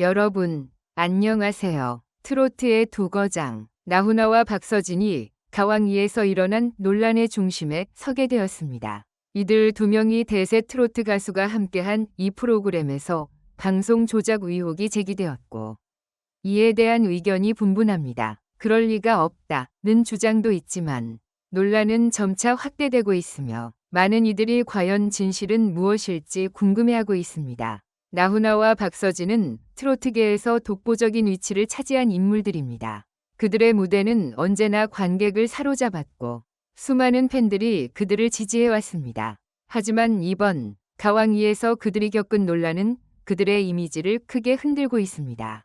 여러분, 안녕하세요. 트로트의 두 거장, 나훈아와 박서진이 가왕이에서 일어난 논란의 중심에 서게 되었습니다. 이들 두 명이 대세 트로트 가수가 함께한 이 프로그램에서 방송 조작 의혹이 제기되었고, 이에 대한 의견이 분분합니다. 그럴 리가 없다는 주장도 있지만, 논란은 점차 확대되고 있으며, 많은 이들이 과연 진실은 무엇일지 궁금해하고 있습니다. 나훈아와 박서진은 트로트계에서 독보적인 위치를 차지한 인물들입니다. 그들의 무대는 언제나 관객을 사로잡았고 수많은 팬들이 그들을 지지해왔습니다. 하지만 이번 가왕이에서 그들이 겪은 논란은 그들의 이미지를 크게 흔들고 있습니다.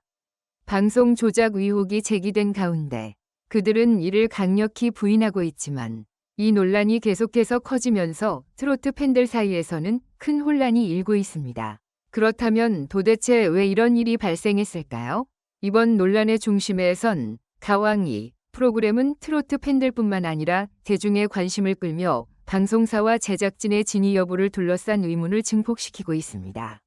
방송 조작 의혹이 제기된 가운데 그들은 이를 강력히 부인하고 있지만 이 논란이 계속해서 커지면서 트로트 팬들 사이에서는 큰 혼란이 일고 있습니다. 그렇다면 도대체 왜 이런 일이 발생했을까요? 이번 논란의 중심에 선 가왕이 프로그램은 트로트 팬들뿐만 아니라 대중의 관심을 끌며 방송사와 제작진의 진위 여부를 둘러싼 의문을 증폭시키고 있습니다.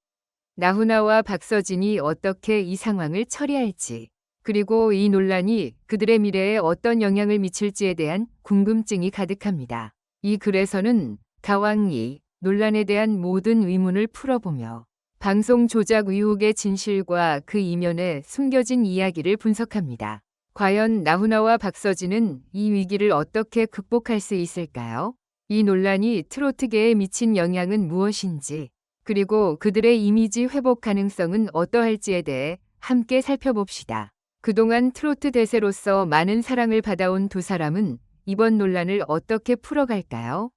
나훈아와 박서진이 어떻게 이 상황을 처리할지, 그리고 이 논란이 그들의 미래에 어떤 영향을 미칠지에 대한 궁금증이 가득합니다. 이 글에서는 가왕이 논란에 대한 모든 의문을 풀어보며 방송 조작 의혹의 진실과 그 이면에 숨겨진 이야기를 분석합니다. 과연 나훈아와 박서진은 이 위기를 어떻게 극복할 수 있을까요? 이 논란이 트로트계에 미친 영향은 무엇인지, 그리고 그들의 이미지 회복 가능성은 어떠할지에 대해 함께 살펴봅시다. 그동안 트로트 대세로서 많은 사랑을 받아온 두 사람은 이번 논란을 어떻게 풀어갈까요?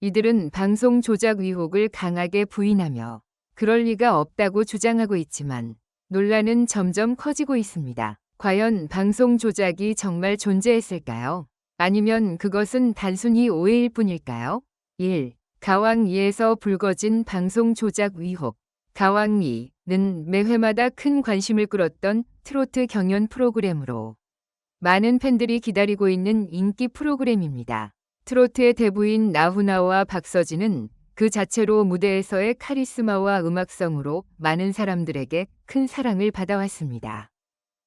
이들은 방송 조작 의혹을 강하게 부인하며 그럴 리가 없다고 주장하고 있지만 논란은 점점 커지고 있습니다. 과연 방송 조작이 정말 존재했을까요? 아니면 그것은 단순히 오해일 뿐일까요? 1. 가왕 2에서 불거진 방송 조작 의혹. 가왕 2는 매회마다 큰 관심을 끌었던 트로트 경연 프로그램으로 많은 팬들이 기다리고 있는 인기 프로그램입니다. 트로트의 대부인 나훈아와 박서진은 그 자체로 무대에서의 카리스마와 음악성으로 많은 사람들에게 큰 사랑을 받아왔습니다.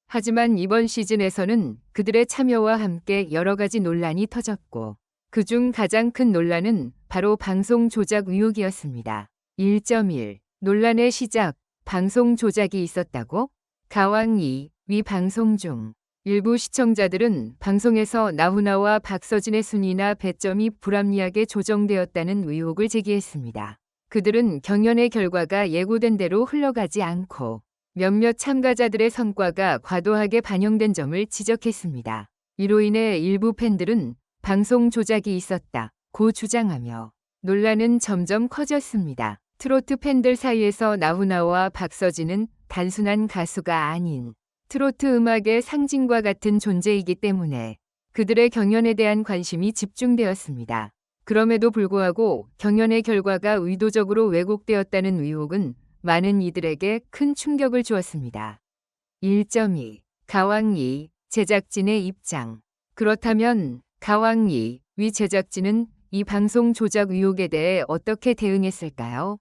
하지만 이번 시즌에서는 그들의 참여와 함께 여러 가지 논란이 터졌고 그 중 가장 큰 논란은 바로 방송 조작 의혹이었습니다. 1.1 논란의 시작 방송 조작이 있었다고? 가왕이 위 방송 중 일부 시청자들은 방송에서 나훈아와 박서진의 순위나 배점이 불합리하게 조정되었다는 의혹을 제기했습니다. 그들은 경연의 결과가 예고된 대로 흘러가지 않고 몇몇 참가자들의 성과가 과도하게 반영된 점을 지적했습니다. 이로 인해 일부 팬들은 방송 조작이 있었다 고 주장하며 논란은 점점 커졌습니다. 트로트 팬들 사이에서 나훈아와 박서진은 단순한 가수가 아닌 트로트 음악의 상징과 같은 존재이기 때문에 그들의 경연에 대한 관심이 집중되었습니다. 그럼에도 불구하고 경연의 결과가 의도적으로 왜곡되었다는 의혹은 많은 이들에게 큰 충격을 주었습니다. 1.2 가왕이 제작진의 입장 그렇다면 가왕이 위 제작진은 이 방송 조작 의혹에 대해 어떻게 대응했을까요?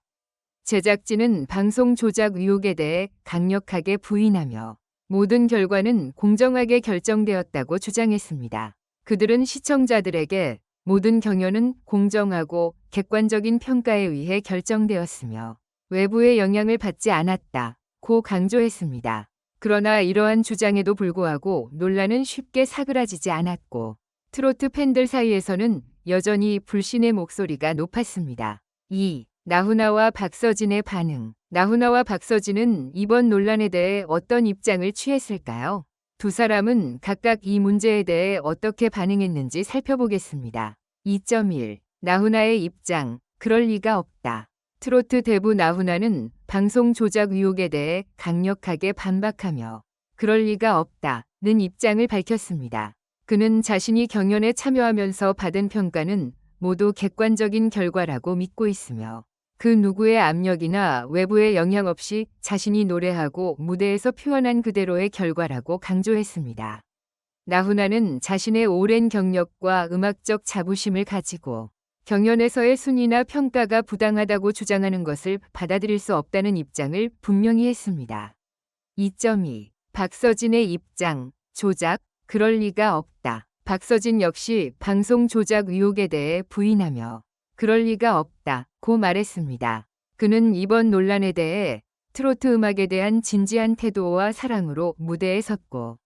제작진은 방송 조작 의혹에 대해 강력하게 부인하며 모든 결과는 공정하게 결정되었다고 주장했습니다. 그들은 시청자들에게 모든 경연은 공정하고 객관적인 평가에 의해 결정되었으며 외부의 영향을 받지 않았다 고 강조했습니다. 그러나 이러한 주장에도 불구하고 논란은 쉽게 사그라지지 않았고 트로트 팬들 사이에서는 여전히 불신의 목소리가 높았습니다. 2. 나훈아와 박서진의 반응. 나훈아와 박서진은 이번 논란에 대해 어떤 입장을 취했을까요? 두 사람은 각각 이 문제에 대해 어떻게 반응했는지 살펴보겠습니다. 2.1. 나훈아의 입장. 그럴 리가 없다. 트로트 대부 나훈아는 방송 조작 의혹에 대해 강력하게 반박하며 그럴 리가 없다는 입장을 밝혔습니다. 그는 자신이 경연에 참여하면서 받은 평가는 모두 객관적인 결과라고 믿고 있으며 그 누구의 압력이나 외부의 영향 없이 자신이 노래하고 무대에서 표현한 그대로의 결과라고 강조했습니다. 나훈아는 자신의 오랜 경력과 음악적 자부심을 가지고 경연에서의 순위나 평가가 부당하다고 주장하는 것을 받아들일 수 없다는 입장을 분명히 했습니다. 2.2 박서진의 입장, 조작, 그럴 리가 없다. 박서진 역시 방송 조작 의혹에 대해 부인하며 그럴 리가 없다 고 말했습니다. 그는 이번 논란에 대해 트로트 음악에 대한 진지한 태도와 사랑으로 무대에 섰고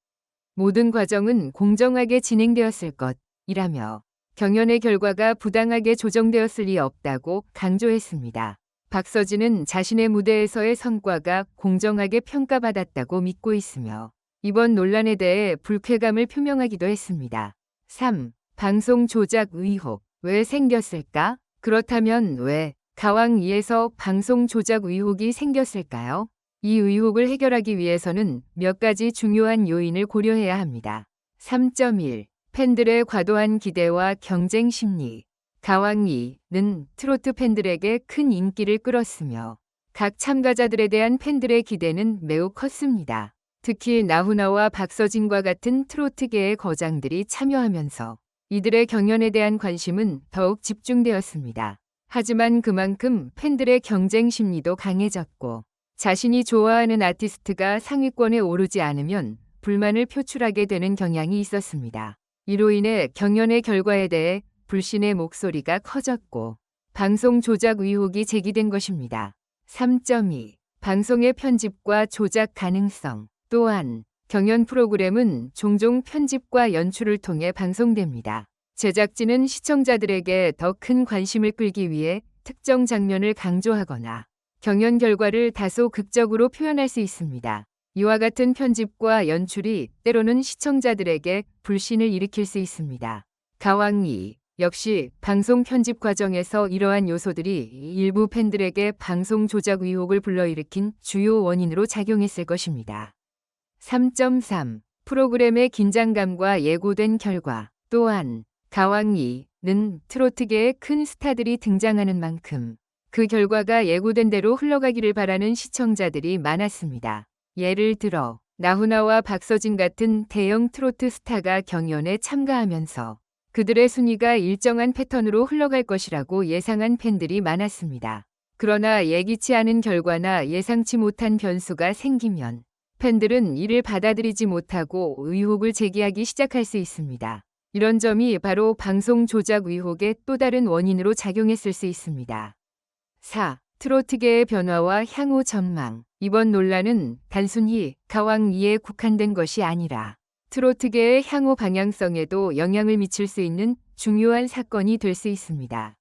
모든 과정은 공정하게 진행되었을 것이라며 경연의 결과가 부당하게 조정되었을 리 없다고 강조했습니다. 박서진은 자신의 무대에서의 성과가 공정하게 평가받았다고 믿고 있으며 이번 논란에 대해 불쾌감을 표명하기도 했습니다. 3. 방송 조작 의혹. 왜 생겼을까? 그렇다면 왜 가왕 2에서 방송 조작 의혹이 생겼을까요? 이 의혹을 해결하기 위해서는 몇 가지 중요한 요인을 고려해야 합니다. 3.1. 팬들의 과도한 기대와 경쟁 심리. 가왕이는 트로트 팬들에게 큰 인기를 끌었으며 각 참가자들에 대한 팬들의 기대는 매우 컸습니다. 특히 나훈아와 박서진과 같은 트로트계의 거장들이 참여하면서 이들의 경연에 대한 관심은 더욱 집중되었습니다. 하지만 그만큼 팬들의 경쟁 심리도 강해졌고 자신이 좋아하는 아티스트가 상위권에 오르지 않으면 불만을 표출하게 되는 경향이 있었습니다. 이로 인해 경연의 결과에 대해 불신의 목소리가 커졌고 방송 조작 의혹이 제기된 것입니다. 3.2. 방송의 편집과 조작 가능성. 또한 경연 프로그램은 종종 편집과 연출을 통해 방송됩니다. 제작진은 시청자들에게 더 큰 관심을 끌기 위해 특정 장면을 강조하거나 경연 결과를 다소 극적으로 표현할 수 있습니다. 이와 같은 편집과 연출이 때로는 시청자들에게 불신을 일으킬 수 있습니다. 가왕이 역시 방송 편집 과정에서 이러한 요소들이 일부 팬들에게 방송 조작 의혹을 불러일으킨 주요 원인으로 작용했을 것입니다. 3.3 프로그램의 긴장감과 예고된 결과 또한 가왕이는 트로트계에 큰 스타들이 등장하는 만큼 그 결과가 예고된 대로 흘러가기를 바라는 시청자들이 많았습니다. 예를 들어 나훈아와 박서진 같은 대형 트로트 스타가 경연에 참가하면서 그들의 순위가 일정한 패턴으로 흘러갈 것이라고 예상한 팬들이 많았습니다. 그러나 예기치 않은 결과나 예상치 못한 변수가 생기면 팬들은 이를 받아들이지 못하고 의혹을 제기하기 시작할 수 있습니다. 이런 점이 바로 방송 조작 의혹의 또 다른 원인으로 작용했을 수 있습니다. 4. 트로트계의 변화와 향후 전망. 이번 논란은 단순히 가왕 2에 국한된 것이 아니라 트로트계의 향후 방향성에도 영향을 미칠 수 있는 중요한 사건이 될 수 있습니다.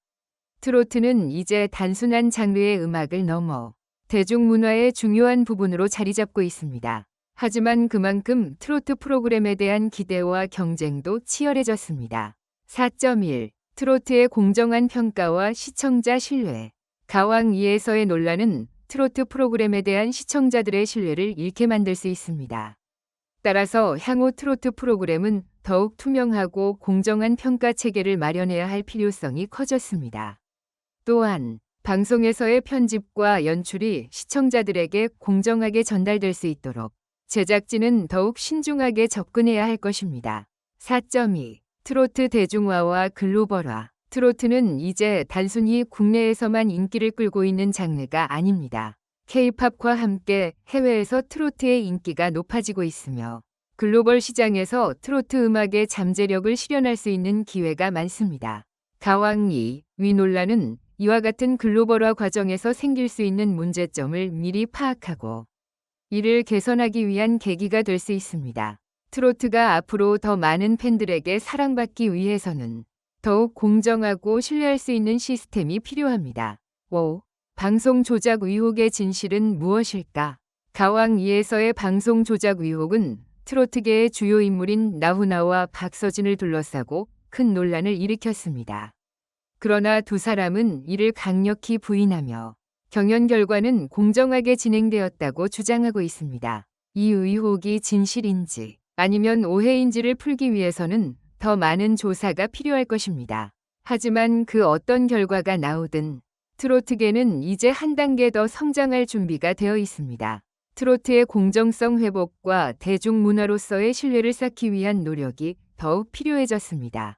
트로트는 이제 단순한 장르의 음악을 넘어 대중문화의 중요한 부분으로 자리 잡고 있습니다. 하지만 그만큼 트로트 프로그램에 대한 기대와 경쟁도 치열해졌습니다. 4.1 트로트의 공정한 평가와 시청자 신뢰 가왕 2에서의 논란은 트로트 프로그램에 대한 시청자들의 신뢰를 잃게 만들 수 있습니다. 따라서 향후 트로트 프로그램은 더욱 투명하고 공정한 평가 체계를 마련해야 할 필요성이 커졌습니다. 또한 방송에서의 편집과 연출이 시청자들에게 공정하게 전달될 수 있도록 제작진은 더욱 신중하게 접근해야 할 것입니다. 4.2 트로트 대중화와 글로벌화 트로트는 이제 단순히 국내에서만 인기를 끌고 있는 장르가 아닙니다. K-팝과 함께 해외에서 트로트의 인기가 높아지고 있으며 글로벌 시장에서 트로트 음악의 잠재력을 실현할 수 있는 기회가 많습니다. 가왕이 위 논란은 이와 같은 글로벌화 과정에서 생길 수 있는 문제점을 미리 파악하고 이를 개선하기 위한 계기가 될 수 있습니다. 트로트가 앞으로 더 많은 팬들에게 사랑받기 위해서는 더욱 공정하고 신뢰할 수 있는 시스템이 필요합니다. 5. 방송 조작 의혹의 진실은 무엇일까? 가왕 2에서의 방송 조작 의혹은 트로트계의 주요 인물인 나훈아와 박서진을 둘러싸고 큰 논란을 일으켰습니다. 그러나 두 사람은 이를 강력히 부인하며 경연 결과는 공정하게 진행되었다고 주장하고 있습니다. 이 의혹이 진실인지 아니면 오해인지를 풀기 위해서는 더 많은 조사가 필요할 것입니다. 하지만 그 어떤 결과가 나오든 트로트계는 이제 한 단계 더 성장할 준비가 되어 있습니다. 트로트의 공정성 회복과 대중문화로서의 신뢰를 쌓기 위한 노력이 더욱 필요해졌습니다.